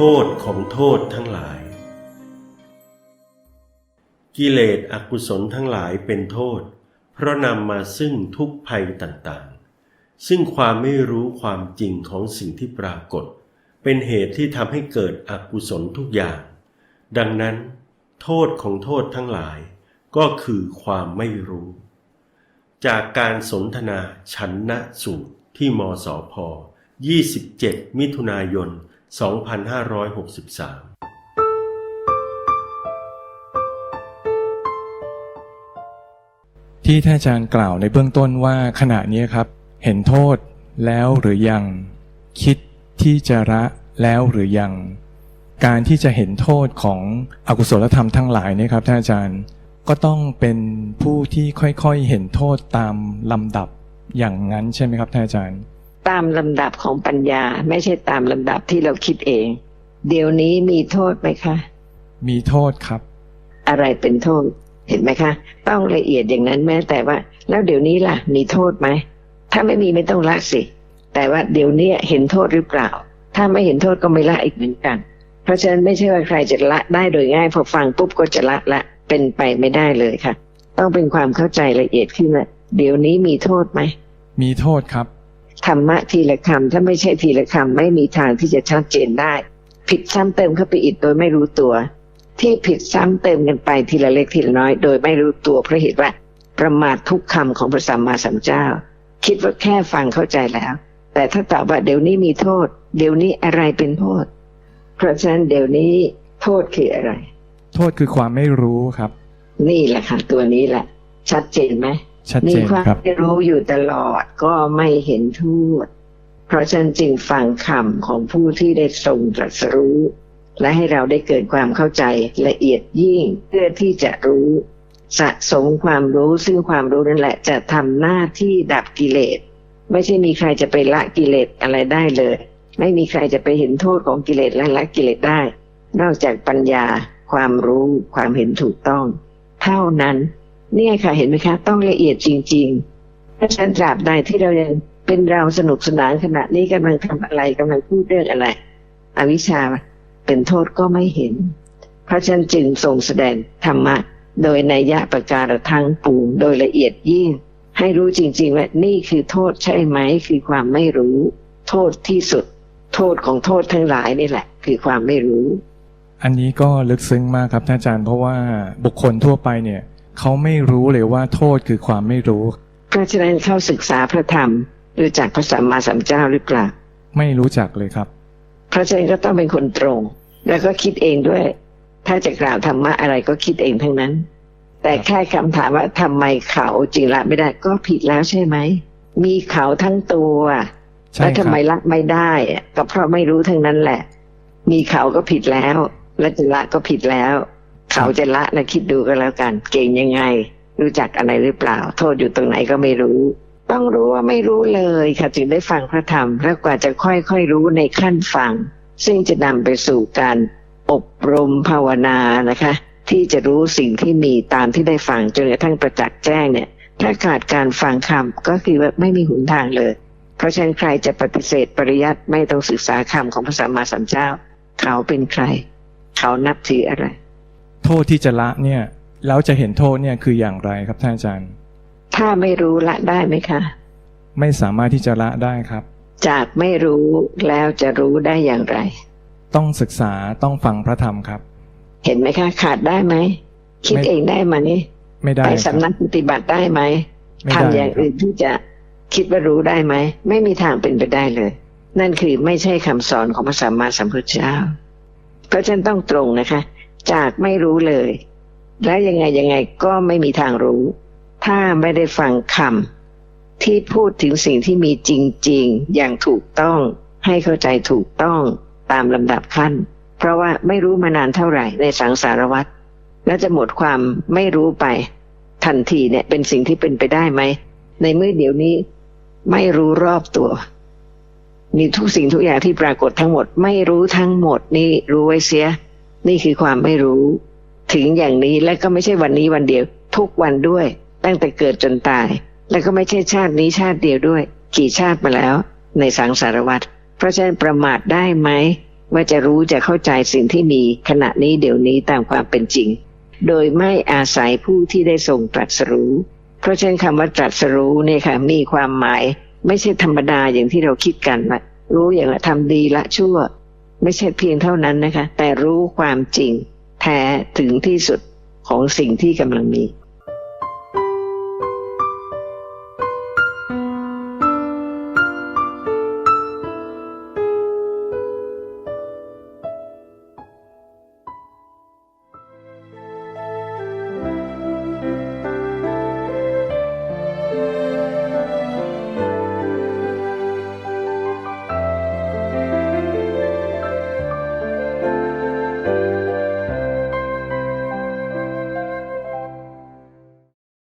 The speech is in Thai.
โทษของโทษทั้งหลาย กิเลสอกุศลทั้งหลายเป็นโทษ เพราะนำมาซึ่งทุกภัยต่างๆ ซึ่งความไม่รู้ความจริงของสิ่งที่ปรากฏ เป็นเหตุที่ทำให้เกิดอกุศลทุกอย่าง ดังนั้น โทษของโทษทั้งหลายก็คือความไม่รู้ จากการสนทนาชันนะสูตรที่มสพ 27 มิถุนายน 2563ที่ท่านอาจารย์กล่าวในเบื้องต้นว่าขณะนี้ครับ เห็นโทษแล้วหรือยัง คิดที่จะละแล้วหรือยัง การที่จะเห็นโทษของอกุศลธรรมทั้งหลายเนยครับท่านอาจารย์ก็ต้องเป็นผู้ที่ค่อยๆเห็นโทษตามลำดับอย่างนั้นใช่ไหมครับท่านอาจารย์ ตามลำดับของปัญญา ไม่ใช่ตามลำดับที่เราคิดเอง เดี๋ยวนี้มีโทษไหมคะ มีโทษครับ อะไรเป็นโทษ เห็นไหมคะ ต้องละเอียดอย่างนั้นแม้แต่ว่า แล้วเดี๋ยวนี้ล่ะ มีโทษไหมถ้าไม่มีไม่ต้องละสิ แต่ว่าเดี๋ยวนี้เห็นโทษหรือเปล่า ถ้าไม่เห็นโทษก็ไม่ละอีกเหมือนกัน เพราะฉะนั้นไม่ใช่ว่าใครจะละได้โดยง่ายพอฟังปุ๊บก็จะละละเป็นไปไม่ได้เลยค่ะ ต้องเป็นความเข้าใจละเอียดขึ้นว่าเดี๋ยวนี้มีโทษไหมมีโทษครับ ธรรมะทีละคำถ้าไม่ใช่ทีละคำไม่มีทางที่จะชัดเจนได้ ผิดซ้ำเติมเข้าไปอีกโดยไม่รู้ตัว ที่ผิดซ้ำเติมกันไปทีละเล็กทีละน้อย โดยไม่รู้ตัวเพราะเหตุว่า ประมาททุกคำของพระสัมมาสัมพุทธเจ้า คิดว่าแค่ฟังเข้าใจแล้ว แต่ถ้าตอบว่าเดี๋ยวนี้มีโทษ เดี๋ยวนี้อะไรเป็นโทษ เพราะฉะนั้นเดี๋ยวนี้โทษคืออะไร โทษคือความไม่รู้ครับ นี่แหละค่ะตัวนี้แหละ ชัดเจนไหม ชัดมีเจนความครับไม่รู้อยู่ตลอดก็ไม่เห็นโทษเพราะฉะนั้นจึงฟังคำของผู้ที่ได้ทรงตรัสรู้ และให้เราได้เกิดความเข้าใจละเอียดยิ่งเพื่อที่จะรู้สะสมความรู้ซึ่งความรู้นั่นแหละจะทำหน้าที่ดับกิเลส ไม่ใช่มีใครจะไปละกิเลสอะไรได้เลย ไม่มีใครจะไปเห็นโทษของกิเลสและละกิเลสได้ นอกจากปัญญา ความรู้ ความเห็นถูกต้อง เท่านั้น เนี่ยค่ะเห็นไหมคะ ต้องละเอียดจริงๆเพราะฉะนั้นตราบใดที่เรายังเป็นเราสนุกสนานขณะนี้กำลังทำอะไรกำลังพูดเรื่องอะไร อวิชชาเป็นโทษก็ไม่เห็น เพราะฉันจึงทรงแสดงธรรมะ โดยนัยยะประการทั้งปวงโดยละเอียดยิ่ง ให้รู้จริง ๆ ว่านี่คือโทษใช่ไหมคือความไม่รู้ โทษที่สุด โทษของโทษทั้งหลายนี่แหละ คือความไม่รู้ อันนี้ก็ลึกซึ้งมากครับท่านอาจารย์ เพราะว่าบุคคลทั่วไปเนี่ย เขาไม่รู้เลยว่าโทษคือความไม่รู้ เพราะฉะนั้นเข้าศึกษาพระธรรมรู้จักพระสัมมาสัมพุทธเจ้าหรือเปล่า ไม่รู้จักเลยครับ เพราะฉะนั้นก็ต้องเป็นคนตรง แล้วก็คิดเองด้วย ถ้าจะกล่าวธรรมะอะไรก็คิดเองทั้งนั้น แต่แค่คำถามว่าทำไมเขาจริงละไม่ได้ก็ผิดแล้วใช่ไหม มีเขาทั้งตัวใช่แล้วครัทำบไมละไม่ได้อะก็เพราะไม่รู้ทั้งนั้นแหละ มีเขาก็ผิดแล้ว และจะละก็ผิดแล้ว เขาจะละนะคิดดูก็แล้วกัน เก่งยังไง รู้จักอะไรหรือเปล่า โทษอยู่ตรงไหนก็ไม่รู้ ต้องรู้ว่าไม่รู้เลยค่ะจึงได้ฟังพระธรรม แล้วกว่าจะค่อยๆรู้ในขั้นฟัง ซึ่งจะนำไปสู่การอบรมภาวนานะคะ ที่จะรู้สิ่งที่มีตามที่ได้ฟังจนกระทั่งประจักษ์แจ้งเนี่ยถ้าขาดการฟังคำก็คือว่าไม่มีหนทางเลย เพราะฉะนั้นใครจะปฏิเสธปริยัติไม่ต้องศึกษาคำของพระสัมมาสัมพุทธเจ้า เขาเป็นใคร เขานับถืออะไร โทษที่จะละเนี่ยแล้วจะเห็นโทษเนี่ยคืออย่างไรครับท่านอาจารย์ ถ้าไม่รู้ละได้ไหมคะ ไม่สามารถที่จะละได้ครับ จากไม่รู้แล้วจะรู้ได้อย่างไร ต้องศึกษาต้องฟังพระธรรมครับ เห็นไหมคะ ขาดได้ไหม คิดไม่เองได้ไหมไม่ได้ไปครับสำนักปฏิบัติได้ไหมไม่ทำได้อย่างครับอื่นที่จะคิดว่ารู้ได้ไหม ไม่มีทางเป็นไปได้เลย นั่นคือไม่ใช่คำสอนของพระสัมมาสัมพุทธเจ้าเพราะฉะนั้นต้องตรงนะคะ จากไม่รู้เลย แล้วยังไงยังไงก็ไม่มีทางรู้ ถ้าไม่ได้ฟังคำที่พูดถึงสิ่งที่มีจริง ๆ อย่างถูกต้องให้เข้าใจถูกต้องตามลำดับขั้น เพราะว่าไม่รู้มานานเท่าไหร่ในสังสารวัฏและจะหมดความไม่รู้ไป ทันทีเนี่ยเป็นสิ่งที่เป็นไปได้ไหม ในเมื่อเดี๋ยวนี้ไม่รู้รอบตัว มีทุกสิ่งทุกอย่างที่ปรากฏทั้งหมด ไม่รู้ทั้งหมดนี่รู้ไว้เสีย นี่คือความไม่รู้ ถึงอย่างนี้และก็ไม่ใช่วันนี้วันเดียว ทุกวันด้วย ตั้งแต่เกิดจนตาย และก็ไม่ใช่ชาตินี้ชาติเดียวด้วย กี่ชาติมาแล้ว ในสังสารวัฏเพราะฉะนั้นประมาทได้ไหมว่าจะรู้จะเข้าใจสิ่งที่มีขณะนี้เดี๋ยวนี้ตามความเป็นจริง โดยไม่อาศัยผู้ที่ได้ทรงตรัสรู้ เพราะฉะนั้นคำว่าตรัสรู้เนี่ยค่ะมีความหมาย ไม่ใช่ธรรมดาอย่างที่เราคิดกันว่ารู้อย่างว่าทำดีละชั่ว ไม่ใช่เพียงเท่านั้นนะคะ แต่รู้ความจริงแท้ถึงที่สุดของสิ่งที่กำลังมี